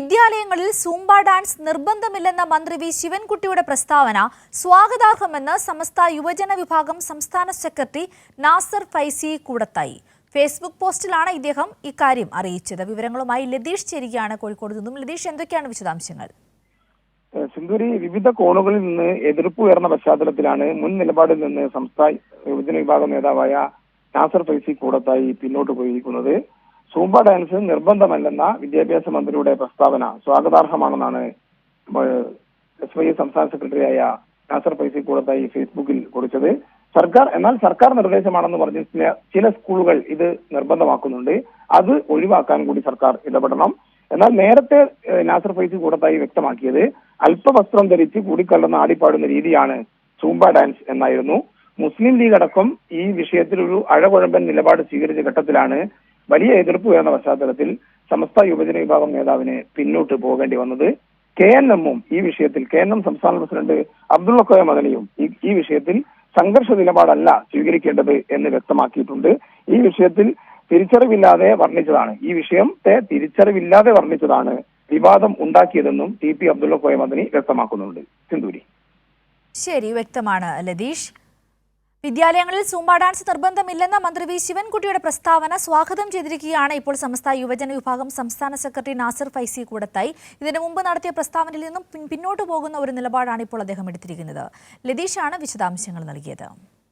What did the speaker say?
വിദ്യാലയങ്ങളിൽ Zumba dance നിർബന്ധമില്ലെന്ന മന്ത്രി V ശിവൻകുട്ടിയുടെ പ്രസ്താവന സ്വാഗതാർഹമെന്ന് സമസ്ത യുവജന വിഭാഗം സംസ്ഥാന സെക്രട്ടറി നാസർ ഫൈസി കൂടത്തായി. ഫേസ്ബുക്ക് പോസ്റ്റിലാണ് ഇദ്ദേഹം ഇക്കാര്യം അറിയിച്ചത്. വിവരങ്ങളുമായി ലതീഷ് ചേരുകയാണ് കോഴിക്കോട് നിന്നും. ലതീഷ് എന്തൊക്കെയാണ് വിശദാംശങ്ങൾ? സിന്ധൂരി വിവിധ കോണുകളിൽ നിന്ന് എതിർപ്പ് ഉയർന്ന പശ്ചാത്തലത്തിലാണ് മുൻ നിലപാടിൽ നിന്ന് സംസ്ഥാന യുവജന വിഭാഗം നേതാവായ നാസർ ഫൈസി കൂടത്തായി പിന്നോട്ട് പോയിരിക്കുന്നത്. സൂംബ ഡാൻസ് നിർബന്ധമല്ലെന്ന വിദ്യാഭ്യാസ മന്ത്രിയുടെ പ്രസ്താവന സ്വാഗതാർഹമാണെന്നാണ് എസ് വൈ സംസ്ഥാന സെക്രട്ടറിയായ നാസർ ഫൈസി കൂടത്തായി ഫേസ്ബുക്കിൽ കുറിച്ചത്. സർക്കാർ എന്നാൽ സർക്കാർ നിർദ്ദേശമാണെന്ന് പറഞ്ഞ ചില സ്കൂളുകൾ ഇത് നിർബന്ധമാക്കുന്നുണ്ട്. അത് ഒഴിവാക്കാൻ കൂടി സർക്കാർ ഇടപെടണം. എന്നാൽ നേരത്തെ നാസർ ഫൈസി കൂടത്തായി വ്യക്തമാക്കിയത് അല്പവസ്ത്രം ധരിച്ച് കൂടിക്കലർന്ന് ആടിപ്പാടുന്ന രീതിയാണ് സൂംബ ഡാൻസ് എന്നായിരുന്നു. മുസ്ലിം ലീഗ് അടക്കം ഈ വിഷയത്തിൽ ഒരു അഴകുഴമ്പൻ നിലപാട് സ്വീകരിച്ച ഘട്ടത്തിലാണ് വലിയ എതിർപ്പ് ഉയർന്ന പശ്ചാത്തലത്തിൽ സമസ്ത യുവജന വിഭാഗം നേതാവിന് പിന്നോട്ട് പോകേണ്ടി വന്നത് കെ എൻ എമ്മും ഈ വിഷയത്തിൽ കെ എൻ എം സംസ്ഥാന പ്രസിഡന്റ് അബ്ദുള്ള കോയ മദനിയും ഈ വിഷയത്തിൽ സംഘർഷ നിലപാടല്ല സ്വീകരിക്കേണ്ടത് എന്ന് വ്യക്തമാക്കിയിട്ടുണ്ട്. ഈ വിഷയത്തിൽ തിരിച്ചറിവില്ലാതെ വർണിച്ചതാണ്. ഈ വിഷയത്തെ തിരിച്ചറിവില്ലാതെ വർണിച്ചതാണ് വിവാദം ഉണ്ടാക്കിയതെന്നും ടി പി അബ്ദുള്ള കോയ മദനി വ്യക്തമാക്കുന്നുണ്ട്. സിന്ദൂരി. ശരി വ്യക്തമാണ് ലതീഷ്. വിദ്യാലയങ്ങളിൽ സൂംബ ഡാൻസ് നിർബന്ധമില്ലെന്ന മന്ത്രി വി ശിവൻകുട്ടിയുടെ പ്രസ്താവന സ്വാഗതം ചെയ്തിരിക്കുകയാണ് ഇപ്പോൾ സമസ്ത യുവജന വിഭാഗം സംസ്ഥാന സെക്രട്ടറി നാസർ ഫൈസി കൂടത്തായി. ഇതിനു മുമ്പ് നടത്തിയ പ്രസ്താവനയിൽ നിന്നും പിന്നോട്ട് പോകുന്ന ഒരു നിലപാടാണ് ഇപ്പോൾ അദ്ദേഹം എടുത്തിരിക്കുന്നത്. ലതീഷാണ് വിശദാംശങ്ങൾ നൽകിയത്.